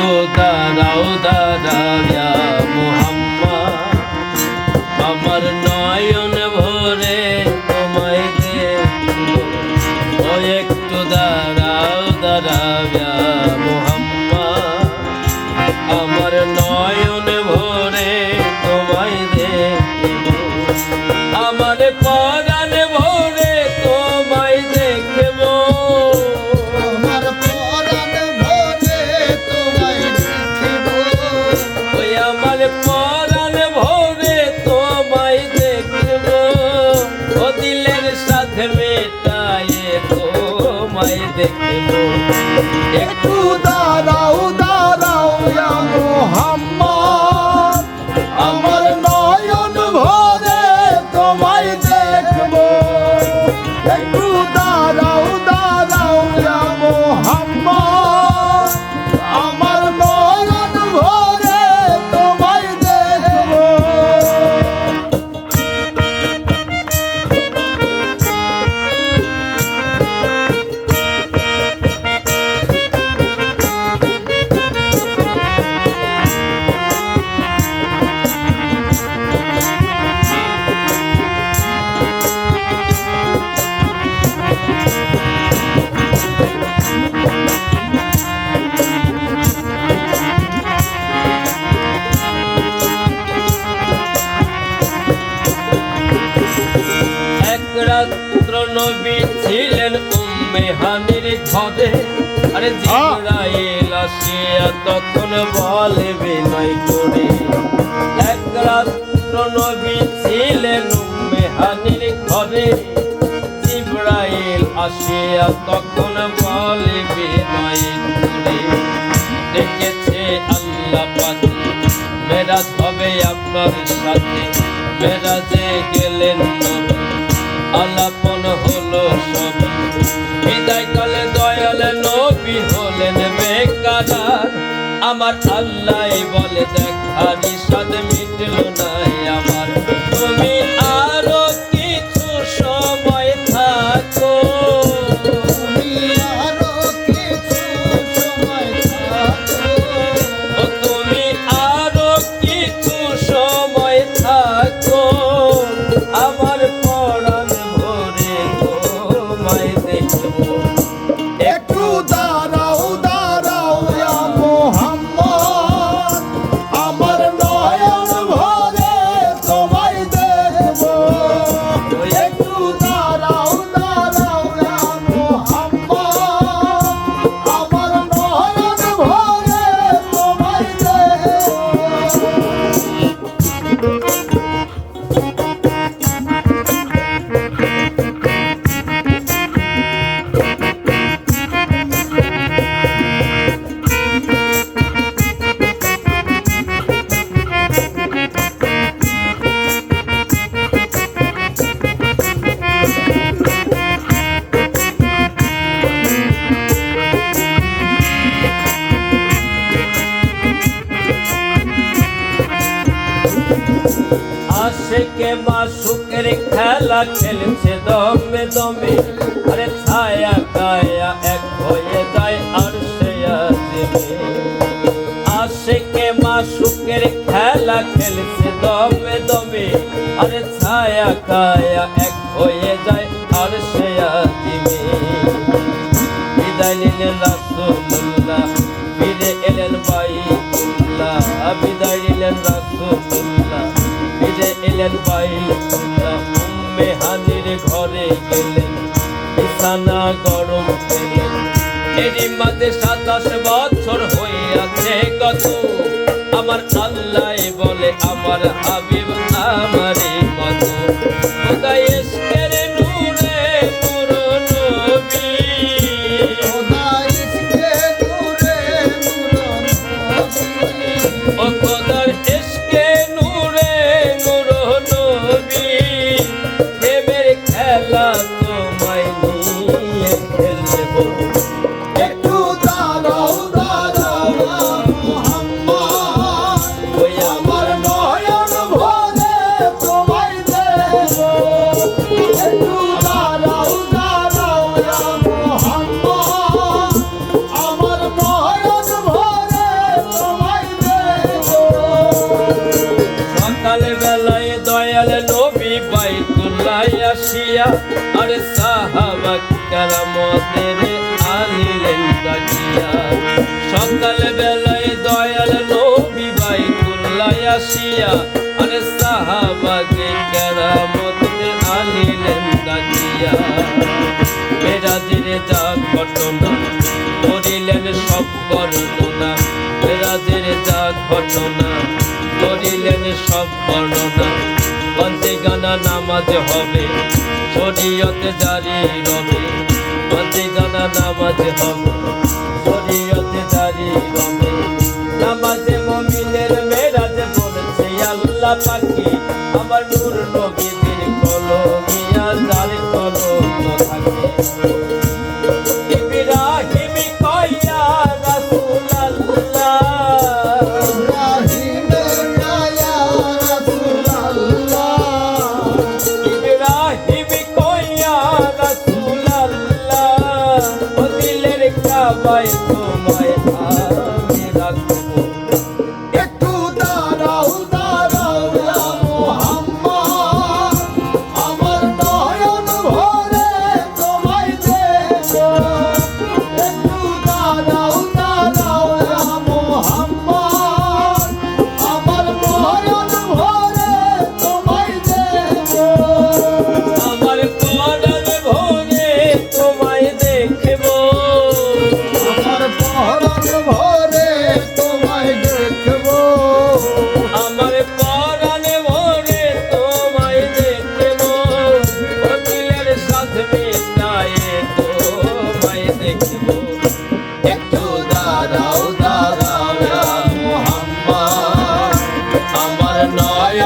একটু দাঁড়াও দাঁড়াইয়া আমার নয়ন ভরে তোমায় একটু দাঁড়াও দাঁড়াইয়া একটু দাঁড়াও দাঁড়াও মোহাম্মদ। ঘরে আরে জিবরাইল আসিয়া তখন বলে বিনয় করে এক রাত্র নবী ছিলেন উম্মে হানির ঘরে। জিবরাইল আসিয়া তখন বলে বিনয় করে দেখেছে আল্লাহ পাখি মেরাজ হবে আপনার সাথে। মেরাজে গেলেন নবী আমার আল্লাহ বলে দেখারি সাদ মিটল নাই খেলছে দমে দমে। আরে ছায়া কায়া এক হয়ে যায় আর সে আসবে আশেকে মাসুকের খেলা খেলছে দমে দমে। আরে ছায়া কায়া এক হয়ে যায় আর সে আসবে বিদায় নিলেন রাসূলুল্লাহ, ফিরে এলেন বাইতুল্লাহ। বিদায় নিলেন রাসূলুল্লাহ, ফিরে এলেন বাইতুল্লাহ বিছানা গরম পেলেন এরই মাঝে সাতাশ বছর Oh. বর্ণনা বেরাজের যা ঘটনা করিলেন সব বর্ণনা। বন্দে গানা নামাজ হবে, শরীয়তে জারি রবে। বন্দে গানা নামাজ হবে, শরীয়তে জারি রবে। নামাজে মমিনের মেরাজ বলেছে, আল্লাহ পাখি আমার নূর নবীদের কলমিয়া কলম থাকে।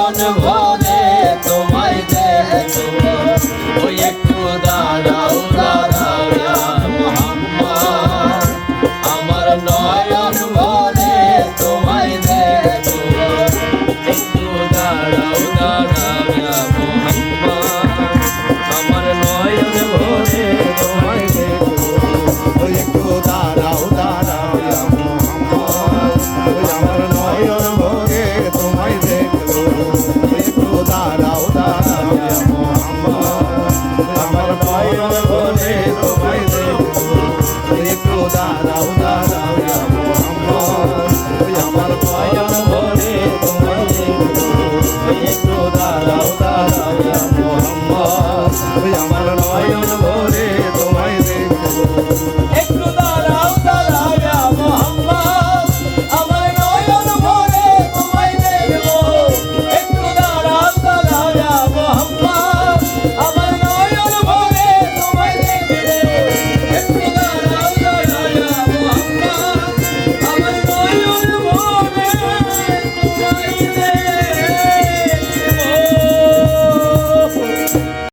মন ভরে তোমায় দেখো ওই একটু দাঁড়াও দাঁড়াও মোহাম্মদ আমার নয়ন ভরে তোমায় দেখো একটু দাঁড়াও দাঁড়াও Abang